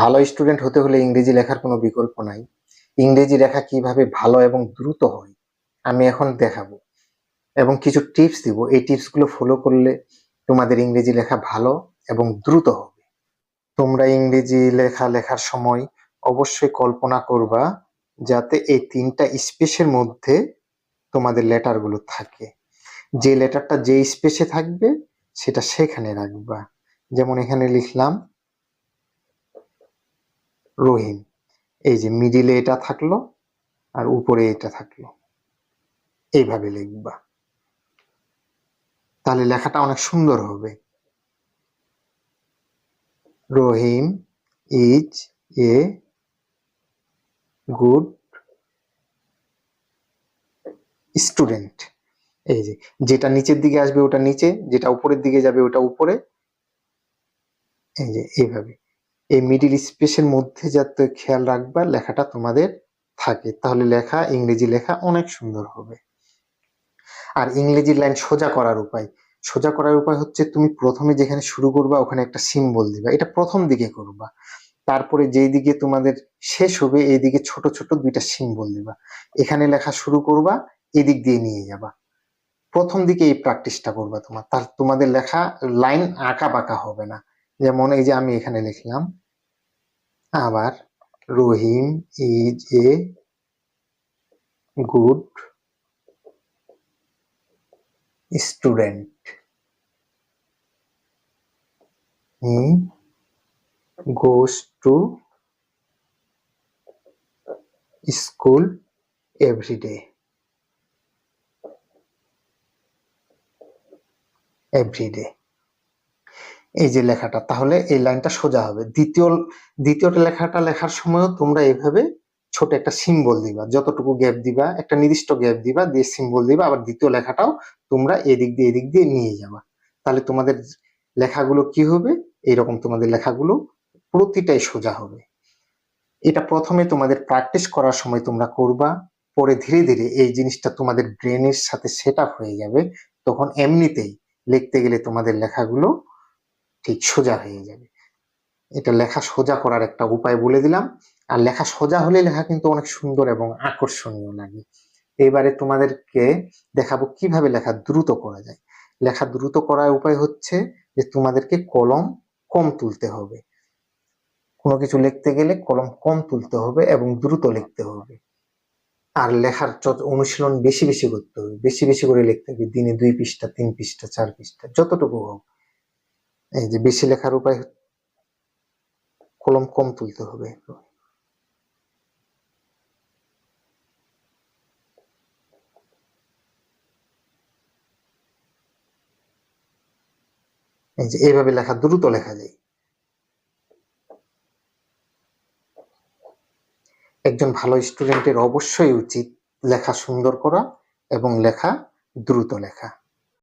ভালো স্টুডেন্ট হতে হলে ইংরেজি লেখার কোনো বিকল্প নাই। ইংরেজি লেখা কীভাবে ভালো এবং দ্রুত হয়, আমি এখন দেখাবো। এবং কিছু টিপস দিব। এই টিপসগুলো ফলো করলে তোমাদের ইংরেজি লেখা ভালো এবং দ্রুত হবে। তোমরা ইংরেজি লেখা লেখার সময় অবশ্যই কল্পনা করবা যাতে এই তিনটা স্পেসের মধ্যে তোমাদের লেটারগুলো থাকে। যে লেটারটা যে স্পেসে থাকবে, সেটা সেখানে রাখবা। যেমন এখানে লিখলাম রহিম। এই যে মিডিলে এটা থাকল আর উপরে এটা থাকল। এইভাবে লিখবা। তাহলে লেখাটা অনেক সুন্দর হবে। Rahim is a good student এই যে যেটা নিচের দিকে আসবে ওটা নিচে, যেটা উপরের দিকে যাবে ওটা উপরে। এই যে এইভাবে। এই মিডিল স্পেসের মধ্যে যাতে খেয়াল রাখবা লেখাটা তোমাদের থাকে। তাহলে লেখা, ইংরেজি লেখা অনেক সুন্দর হবে। আর ইংরেজি লাইন সোজা করার উপায়। সোজা করার উপায় হচ্ছে তুমি প্রথমে যেখানে শুরু করবা, ওখানে একটা সিম্বল দিবা। এটা প্রথম দিকে করবা। তারপরে যেই দিকে তোমাদের শেষ হবে, এই দিকে ছোট ছোট দুইটা সিম্বল দিবা। এখানে লেখা শুরু করবা, এদিক দিয়ে নিয়ে যাবা। প্রথম দিকে এই প্র্যাকটিসটা করবা তোমার। তার তোমাদের লেখা লাইন আঁকা বাঁকা হবে না। যেমন এই যে আমি এখানে লিখলাম, আবার Rahim is a good student. He goes to school every day every day এই যে লেখাটা, তাহলে এই লাইনটা সোজা হবে। দ্বিতীয় দ্বিতীয় লেখাটা লেখার সময়ও তোমরা এইভাবে ছোট একটা সিম্বল দিবা। যতটুকু গ্যাপ দিবা, একটা নির্দিষ্ট গ্যাপ দিবা, দিয়ে সিম্বল দিবা, আবার দ্বিতীয় লেখাটাও তোমরা এদিক দিয়ে এদিক দিয়ে নিয়ে যাবা। তাহলে তোমাদের লেখাগুলো কি হবে? এইরকম তোমাদের লেখাগুলো প্রতিটাই সোজা হবে। এটা প্রথমে তোমাদের প্র্যাকটিস করার সময় তোমরা করবা, পরে ধীরে ধীরে এই জিনিসটা তোমাদের ব্রেনের সাথে সেট হয়ে যাবে। তখন এমনিতেই লিখতে গেলে তোমাদের লেখাগুলো ঠিক সোজা হয়ে যাবে। এটা লেখা সোজা করার একটা উপায় বলে দিলাম। আর লেখা সোজা হলে লেখা কিন্তু অনেক সুন্দর এবং আকর্ষণীয় লাগে। এবারে তোমাদেরকে দেখাবো কীভাবে লেখা দ্রুত করা যায়। লেখা দ্রুত করার উপায় হচ্ছে যে তোমাদেরকে কলম কম তুলতে হবে। কোনো কিছু লিখতে গেলে কলম কম তুলতে হবে এবং দ্রুত লিখতে হবে। আর লেখার অনুশীলন বেশি বেশি করতে হবে। বেশি বেশি করে লিখতে হবে। দিনে দুই পৃষ্ঠা, তিন পৃষ্ঠা, চার পৃষ্ঠা, যতটুকু হোক। এই যে বেশি লেখার উপায় কলম কম তুলতে হবে। এই যে এইভাবে লেখা, দ্রুত লেখা যায়। একজন ভালো স্টুডেন্টের অবশ্যই উচিত লেখা সুন্দর করা এবং লেখা দ্রুত লেখা।